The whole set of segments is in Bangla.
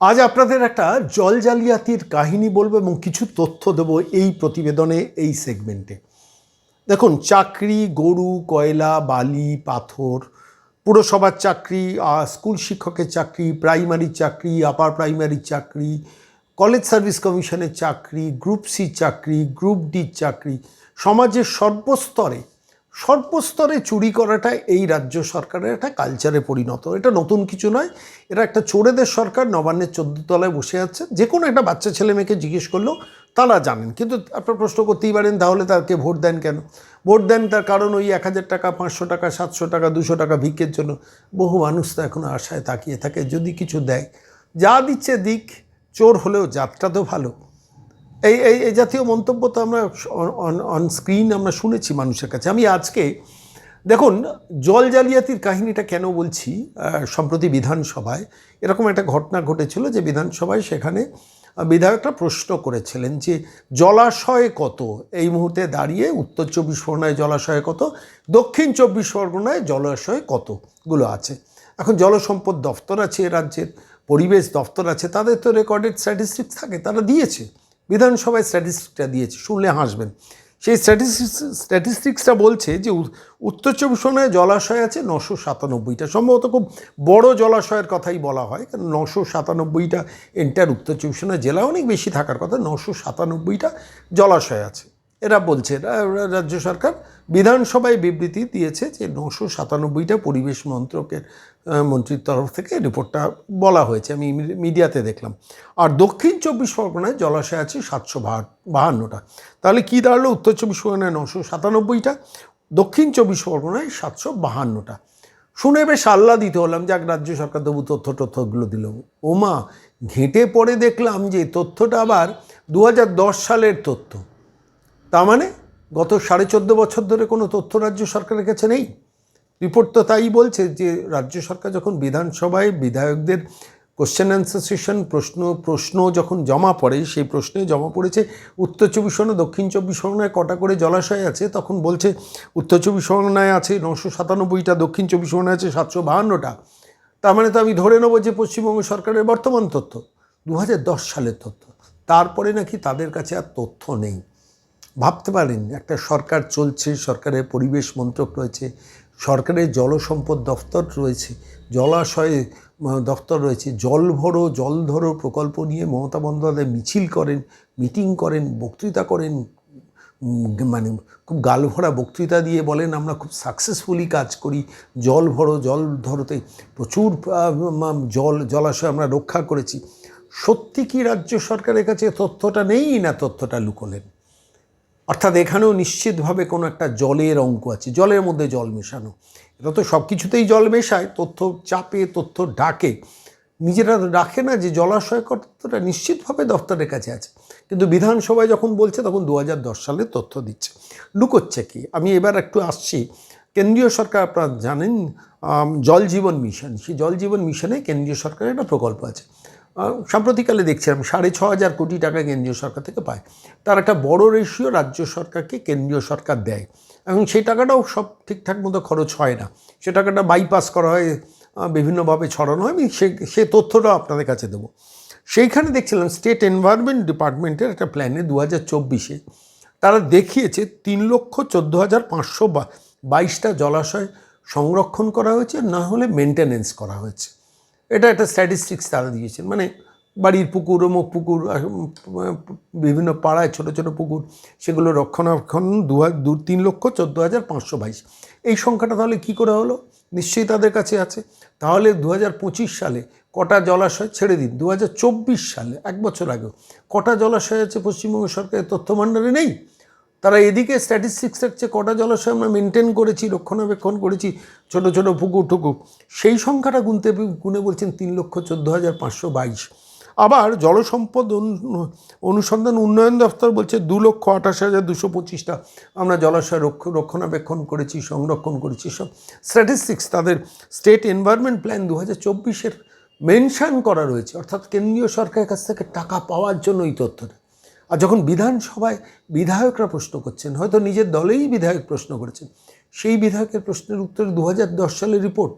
আজ আপনাদের একটা জল জালিয়াতির কাহিনী বলব এবং কিছু তথ্য দেবো এই প্রতিবেদনে, এই সেগমেন্টে। দেখুন, চাকরি, গরু, কয়লা, বালি, পাথর, পুরসভার চাকরি স্কুল শিক্ষকের চাকরি, প্রাইমারি চাকরি, আপার প্রাইমারি চাকরি, কলেজ সার্ভিস কমিশনের চাকরি, গ্রুপ সি চাকরি, গ্রুপ ডি চাকরি। সমাজের সর্বস্তরে সর্বস্তরে চুরি করাটা এই রাজ্য সরকারের একটা কালচারে পরিণত। এটা নতুন কিছু নয়। এটা একটা চোরেদের সরকার, নবান্নের চোদ্দ তলায় বসে আছে। যে কোনো একটা বাচ্চা ছেলে মেয়েকে জিজ্ঞেস করলেও তারা জানেন। কিন্তু আপনার প্রশ্ন করতেই পারেন, তাহলে তাকে ভোট দেন কেন? ভোট দেন তার কারণ ওই এক হাজার টাকা, পাঁচশো টাকা, সাতশো টাকা, দুশো টাকা ভিক্ষের জন্য। বহু মানুষ তো এখন আশায় তাকিয়ে থাকে, যদি কিছু দেয়। যা দিচ্ছে দিক, চোর হলেও যাত্রা তো ভালো। এই এই এই জাতীয় মন্তব্য তো আমরা অন স্ক্রিন আমরা শুনেছি মানুষের কাছে। আমি আজকে, দেখুন, জল জালিয়াতির কাহিনীটা কেন বলছি সম্প্রতি বিধানসভায়, এরকম একটা ঘটনা ঘটেছিল যে বিধানসভায় সেখানে বিধায়করা প্রশ্ন করেছিলেন যে জলাশয় কত? এই মুহূর্তে দাঁড়িয়ে উত্তর চব্বিশ পরগনায় জলাশয় কত? দক্ষিণ চব্বিশ পরগনায় জলাশয় কতগুলো আছে? এখন জলসম্পদ দফতর আছে রাজ্যের, পরিবেশ দফতর আছে, তাদের তো রেকর্ডেড স্ট্যাটিস্টিক্স থাকে, তারা দিয়েছে। বিধানসভায় স্ট্যাটিস্টিকটা দিয়েছে, শুনলে হাসবেন। সেই স্ট্যাটিস্টিক্স স্ট্যাটিস্টিক্সটা বলছে যে উত্তর চব্বিশ পরগনায় জলাশয় আছে নশো সাতানব্বইটা। সম্ভবত খুব বড় জলাশয়ের কথাই বলা হয়, কারণ নশো সাতানব্বইটা এন্টার উত্তর চব্বিশ পরগনা জেলা অনেক বেশি থাকার কথা, নশো সাতানব্বইটা জলাশয় আছে। এরা বলছে রাজ্য সরকার বিধানসভায় বিবৃতি দিয়েছে যে নশো সাতানব্বইটা পরিবেশ মন্ত্রকের মন্ত্রীর তরফ থেকে রিপোর্টটা বলা হয়েছে। আমি মিডিয়াতে দেখলাম। আর দক্ষিণ চব্বিশ পরগনায় জলাশয় আছে সাতশো বাহান্নটা। তাহলে কী দাঁড়াল উত্তর চব্বিশ পরগনায় নশো সাতানব্বইটা, দক্ষিণ চব্বিশ পরগনায় সাতশো বাহান্নটা? শুনে বেশ আহ্লাদিত হলাম যাক রাজ্য সরকার তবু তথ্য তথ্যগুলো দিল। ওমা, ঘেঁটে পড়ে দেখলাম যে তথ্যটা আবার দু হাজার দশ সালের তথ্য। তার মানে গত সাড়ে চোদ্দ বছর ধরে কোনো তথ্য রাজ্য সরকারের কাছে নেই। রিপোর্ট তো তাই বলছে যে রাজ্য সরকার যখন বিধানসভায় বিধায়কদের কোশ্চেন অ্যান্সার সেশন প্রশ্ন প্রশ্ন যখন জমা পড়ে, সেই প্রশ্নে জমা পড়েছে, উত্তর চব্বিশ পরগনা, দক্ষিণ চব্বিশ পরগনায় কটা করে জলাশয় আছে, তখন বলছে উত্তর চব্বিশ পরগনায় আছে নশো সাতানব্বইটা, দক্ষিণ চব্বিশ পরগনায় আছে সাতশো বাহান্নটা। তার মানে তো আমি ধরে নেব যে পশ্চিমবঙ্গ সরকারের বর্তমান তথ্য, দু হাজার দশ সালের তথ্য। তারপরে নাকি তাদের কাছে আর তথ্য নেই। ভাবতে পারেন, একটা সরকার চলছে, সরকারের পরিবেশ মন্ত্রক রয়েছে, সরকারের জলসম্পদ দফতর রয়েছে, জলাশয় দফতর রয়েছে, জল ভরো, জল ধরো প্রকল্প নিয়ে মমতা বন্দ্যোপাধ্যায় মিছিল করেন, মিটিং করেন, বক্তৃতা করেন মানে খুব গালভরা বক্তৃতা দিয়ে বলেন, আমরা খুব সাকসেসফুলি কাজ করি, জল ভরো, জল ধরতে, প্রচুর জল, জলাশয় আমরা রক্ষা করেছি। সত্যি কি রাজ্য সরকারের কাছে তথ্যটা নেই না তথ্যটা লুকোলেন? অর্থাৎ এখানেও নিশ্চিতভাবে কোনো একটা জলের অঙ্ক আছে, জলের মধ্যে জল মেশানো। এটা তো সব কিছুতেই জল মেশায়, তথ্য চাপে, তথ্য ডাকে। নিজেরা রাখে না যে জলাশয় কতটা নিশ্চিতভাবে দপ্তরের কাছে আছে। কিন্তু বিধানসভায় যখন বলছে তখন দু হাজার দশ সালে তথ্য দিচ্ছে। লুকোচ্ছে কি? আমি এবার একটু আসছি। কেন্দ্রীয় সরকার আপনারা জানেন জল জীবন মিশন। সেই জল জীবন মিশনে কেন্দ্রীয় সরকারের একটা প্রকল্প আছে। সাম্প্রতিককালে দেখছিলাম সাড়ে ছ হাজার কোটি টাকা কেন্দ্রীয় সরকার থেকে পায়। তার একটা বড় রেশিও রাজ্য সরকারকে কেন্দ্রীয় সরকার দেয়। এবং সেই টাকাটাও সব ঠিকঠাক মতো খরচ হয় না। সে টাকাটা বাইপাস করা হয় বিভিন্নভাবে ছড়ানো হয়, আমি সে সে তথ্যটাও আপনাদের কাছে দেবো। সেইখানে দেখছিলাম স্টেট এনভায়রনমেন্ট ডিপার্টমেন্টের একটা প্ল্যানে দু হাজার চব্বিশে তারা দেখিয়েছে, তিন লক্ষ চোদ্দ হাজার পাঁচশো বাইশটা জলাশয় সংরক্ষণ করা হয়েছে, না হলে মেনটেনেন্স করা হয়েছে। এটা একটা স্ট্যাটিস্টিক্স তারা দিয়েছেন। মানে বাড়ির পুকুর, অমুক পুকুর বিভিন্ন পাড়ায় ছোট ছোট পুকুর, সেগুলো রক্ষণাবেক্ষণ দু দু, তিন লক্ষ চোদ্দ হাজার পাঁচশো বাইশ। এই সংখ্যাটা তাহলে কী করে হলো? নিশ্চয়ই তাদের কাছে আছে। তাহলে দু হাজার পঁচিশ সালে কটা জলাশয় ছেড়ে দিন। দু হাজার চব্বিশ সালে, এক বছর আগেও, কটা জলাশয় আছে পশ্চিমবঙ্গ সরকারের তথ্য ভাণ্ডারে নেই? তারা এদিকে স্ট্যাটিস্টিক্স রাখছে কটা জলাশয় আমরা মেনটেন করেছি, রক্ষণাবেক্ষণ করেছি, ছোট ছোট পুকুর টুকুর সেই সংখ্যাটা গুনতে গুনে বলছেন তিন লক্ষ চোদ্দ হাজার পাঁচশো বাইশ। আবার জলসম্পদ অনু- অনুসন্ধান উন্নয়ন দপ্তর বলছে দু লক্ষ আঠাশ হাজার দুশো পঁচিশটা আমরা জলাশয় রক্ষ, রক্ষণাবেক্ষণ করেছি, সংরক্ষণ করেছি, সব স্ট্যাটিস্টিক্স তাদের স্টেট এনভায়রনমেন্ট প্ল্যান দু হাজার চব্বিশের মেনশন করা রয়েছে। অর্থাৎ কেন্দ্রীয় সরকারের কাছ থেকে টাকা পাওয়ার জন্য এই তথ্যটা। আর যখন বিধানসভায় বিধায়করা প্রশ্ন করছেন, হয়তো নিজের দলেই বিধায়ক প্রশ্ন করেছেন, সেই বিধায়কের প্রশ্নের উত্তরে দু হাজার দশ সালের রিপোর্ট,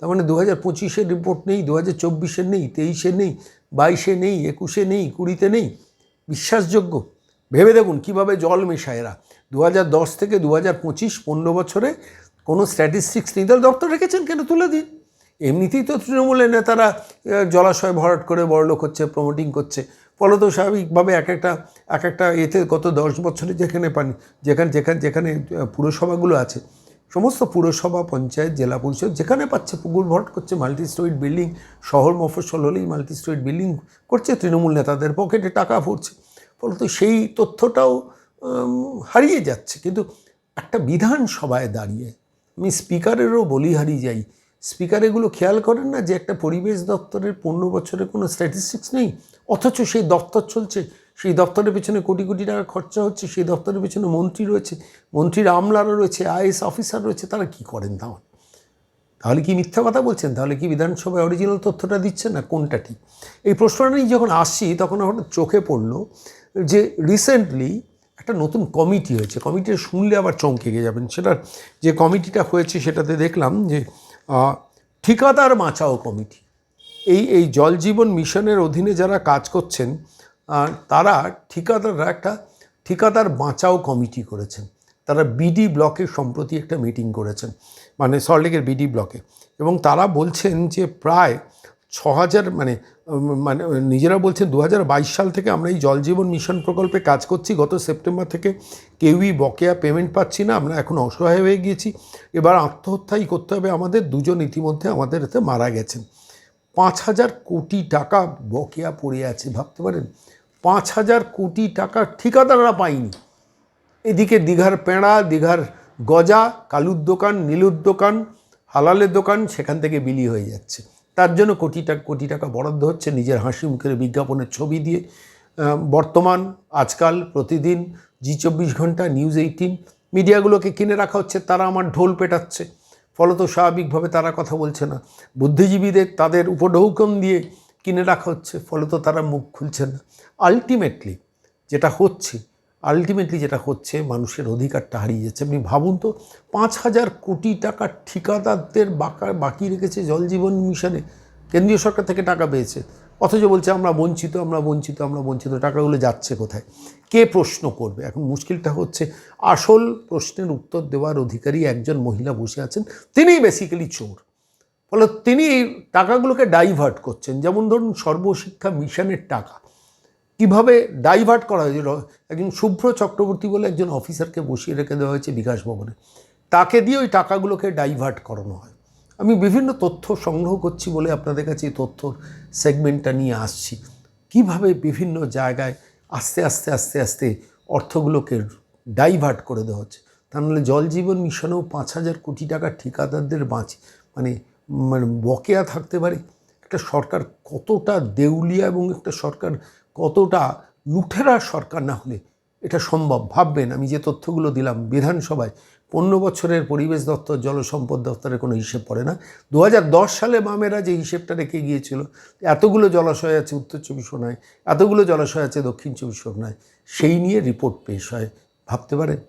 তার মানে দু হাজার পঁচিশের রিপোর্ট নেই দু হাজার চব্বিশের নেই তেইশে নেই, বাইশে নেই, একুশে নেই, কুড়িতে নেই, বিশ্বাসযোগ্য? ভেবে দেখুন কীভাবে জল মেশায় এরা। দু দশ থেকে দু হাজার পঁচিশ, পনেরো বছরে কোনো স্ট্যাটিস্টিক্স নেই। তাহলে দপ্তর রেখেছেন কেন? তুলে দিন। এমনিতেই তো তৃণমূলের নেতারা জলাশয় ভরাট করে বড়লোক হচ্ছে প্রমোটিং করছে। ফলত স্বাভাবিকভাবে এক একটা এক একটা এতে গত দশ বছরে যেখানে পানি, যেখানে যেখানে যেখানে পুরসভাগুলো আছে, সমস্ত পুরসভা, পঞ্চায়েত, জেলা পরিষদ যেখানে পাচ্ছে পুকুর ভরাট করছে মাল্টি স্টোরিড বিল্ডিং শহর মফস্বল হলেই মাল্টি স্টোরিড বিল্ডিং করছে, তৃণমূল নেতাদের পকেটে টাকা পড়ছে ফলত সেই তথ্যটাও হারিয়ে যাচ্ছে। কিন্তু একটা বিধানসভায় দাঁড়িয়ে, আমি স্পিকারেরও বলিহারি যাই স্পিকার এগুলো খেয়াল করেন না যে একটা পরিবেশ দপ্তরের পনেরো বছরের কোনো স্ট্যাটিস্টিক্স নেই? অথচ সেই দপ্তর চলছে, সেই দপ্তরের পেছনে কোটি কোটি টাকা খরচা হচ্ছে, সেই দপ্তরের পেছনে মন্ত্রী রয়েছে, মন্ত্রীর আমলারও রয়েছে আইএস অফিসার রয়েছে, তারা কি করেন তাহলে? তাহলে কি মিথ্যা কথা বলছেন? তাহলে কি বিধানসভায় অরিজিনাল তথ্যটা দিচ্ছেন না? কোনটা ঠিক? এই প্রশ্নটা নিয়ে যখন আসছি, তখন আমার চোখে পড়ল যে রিসেন্টলি একটা নতুন কমিটি হয়েছে। কমিটি শুনলে আবার চমকে গিয়ে যাবেন। সেটার যে কমিটিটা হয়েছে, সেটাতে দেখলাম যে ঠিকাদার বাঁচাও কমিটি। এই এই জল জীবন মিশনের অধীনে যারা কাজ করছেন তারা ঠিকাদাররা একটা ঠিকাদার বাঁচাও কমিটি করেছেন। তারা বিডি ব্লকে সম্প্রতি একটা মিটিং করেছেন মানে সল্টলেকের বিডি ব্লকে। এবং তারা বলছেন যে প্রায় ছ হাজার মানে মানে নিজেরা বলছেন দু হাজার বাইশ সাল থেকে আমরা এই জল জীবন মিশন প্রকল্পে কাজ করছি। গত সেপ্টেম্বর থেকে কেউই বকেয়া পেমেন্ট পাচ্ছি না। আমরা এখন অসহায় হয়ে গিয়েছি। এবার আত্মহত্যাই করতে হবে। আমাদের দুজন ইতিমধ্যে আমাদের এতে মারা গেছেন। পাঁচ হাজার কোটি টাকা বকেয়া পড়ে আছে, ভাবতে পারেন? পাঁচ হাজার কোটি টাকা ঠিকাদাররা পায়নি। এদিকে দীঘার পেঁড়া, দীঘার গজা, কালুর দোকান, নীলুর দোকান, হালালের দোকান, সেখান থেকে বিলি হয়ে যাচ্ছে। তার জন্য কোটি টাকা কোটি টাকা বরাদ্দ হচ্ছে নিজের হাসি মুখের বিজ্ঞাপনের ছবি দিয়ে। বর্তমান, আজকাল, প্রতিদিন, জি চব্বিশ ঘণ্টা, নিউজ এইটিন, মিডিয়াগুলোকে কিনে রাখা হচ্ছে, তারা আমার ঢোল পেটাচ্ছে। ফলত স্বাভাবিকভাবে তারা কথা বলছে না। বুদ্ধিজীবীদের তাদের উপঢৌকন দিয়ে কিনে রাখা হচ্ছে, ফলত তারা মুখ খুলছে না। আলটিমেটলি যেটা হচ্ছে আলটিমেটলি যেটা হচ্ছে, মানুষের অধিকারটা হারিয়ে যাচ্ছে। আপনি ভাবুন তো, পাঁচ হাজার কোটি টাকা ঠিকাদারদের বাকা, বাকি রেখেছে জল জীবন মিশনে। কেন্দ্রীয় সরকার থেকে টাকা পেয়েছে। অথচ বলছে, আমরা বঞ্চিত আমরা বঞ্চিত আমরা বঞ্চিত। টাকাগুলো যাচ্ছে কোথায়? কে প্রশ্ন করবে? এখন মুশকিলটা হচ্ছে, আসল প্রশ্নের উত্তর দেওয়ার অধিকারী একজন মহিলা বসে আছেন, তিনিই বেসিক্যালি চোর। ফলে তিনি এই টাকাগুলোকে ডাইভার্ট করছেন। যেমন ধরুন সর্বশিক্ষা মিশনের টাকা। কীভাবে ডাইভার্ট করা হয়েছিল? একজন শুভ্র চক্রবর্তী বলে একজন অফিসারকে বসিয়ে রেখে দেওয়া হয়েছে বিকাশ ভবনে। তাকে দিয়ে ওই টাকাগুলোকে ডাইভার্ট করানো হয়। আমি বিভিন্ন তথ্য সংগ্রহ করছি বলে আপনাদের কাছে এই তথ্যর সেগমেন্টটা নিয়ে আসছি। কীভাবে বিভিন্ন জায়গায় আস্তে আস্তে আস্তে আস্তে অর্থগুলোকে ডাইভার্ট করে দেওয়া হচ্ছে? তা নাহলে জল জীবন মিশনেও পাঁচ হাজার কোটি টাকা ঠিকাদারদের বাঁচে। মানে মানে বকেয়া থাকতে পারে। একটা সরকার কতটা দেউলিয়া এবং একটা সরকার কতটা লুঠেরা সরকার না হলে এটা সম্ভব? ভাববেন, আমি যে তথ্যগুলো দিলাম বিধানসভায়, পনেরো বছরের পরিবেশ দপ্তর, জলসম্পদ দপ্তরের কোনো হিসেব পড়ে না। দু হাজার দশ সালে বামেরা যে হিসেবটা রেখে গিয়েছিল, এতগুলো জলাশয় আছে উত্তর চব্বিশ পরগনায়, এতগুলো জলাশয় আছে দক্ষিণ চব্বিশ পরগনায়, সেই নিয়ে রিপোর্ট পেশ হয়। ভাবতে পারেন?